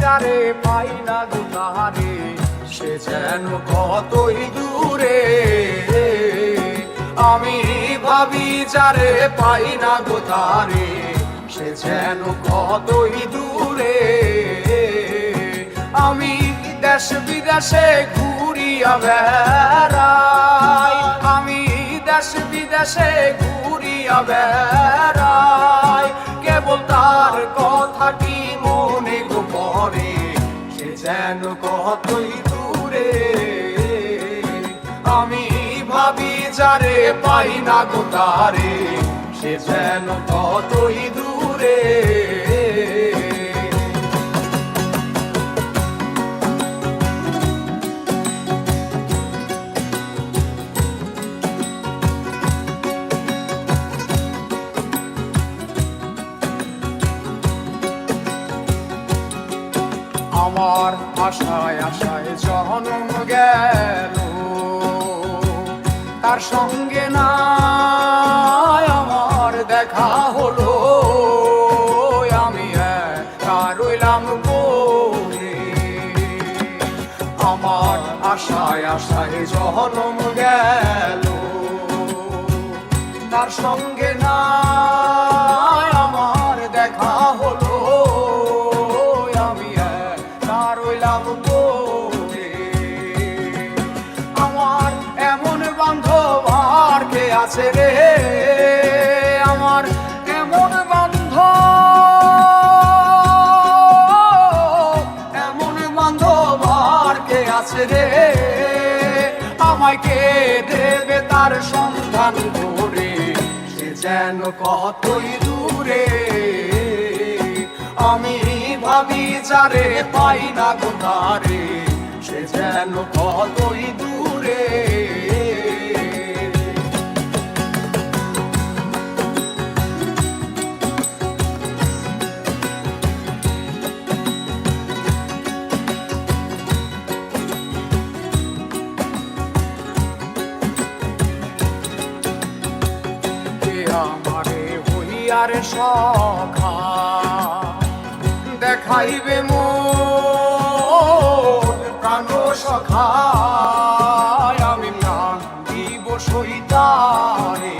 যারে পাই না দুতারে সে যেন কতই দূরে। আমি ভাবি যারে পাই না গোতারে সে যেন কতই দূরে। আমি দেশ বিদেশে ঘুরিয়া বেড়াই, আমি দেশ বিদেশে ঘুরিয়া বেড়াই। যেন কতই দূরে? আমি ভাবি যারে পাই না গো তারে সে যেন কতই দূরে? আমার আশায় আশায় জনম গেল। তার সঙ্গে না আমার দেখা হলো। আমি রইলাম আমার আশায় আশায় জনম গেল। তার সঙ্গে না আছে রে, আমার এমন বান্ধব এমন বান্ধব আর কে আছে রে? আমায় কে দেবে তার সন্ধান ধরে? সে যেন কতই দূরে? আমি ভাবি যারে পাই না গো তারে, সে যেন কতই দূরে? আমারে হইয়ার সখা। দেখাইবে মোর প্রাণ সখা আমি প্রাণ দিব সইতারে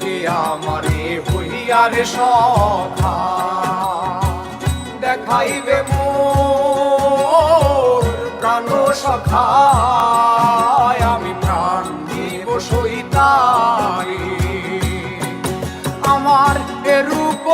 কে আমারে হইয়ার সখা। দেখাইবে মোর প্রাণ সখা।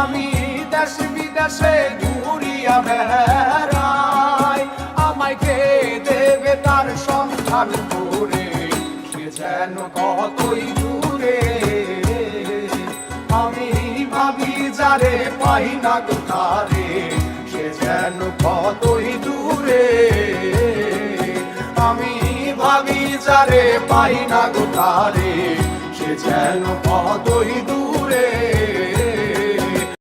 আমি দেশ বিদেশে ঘুরিয়া বেড়াই। আমায় কে দেবে তার সন্ধান করে? সে কতই দূরে? আমি ভাবি যারে পাই না তারে। সে যেন কতই দূরে? আমি ভাবি যারে পাই না তারে। যেন কতই দূরে।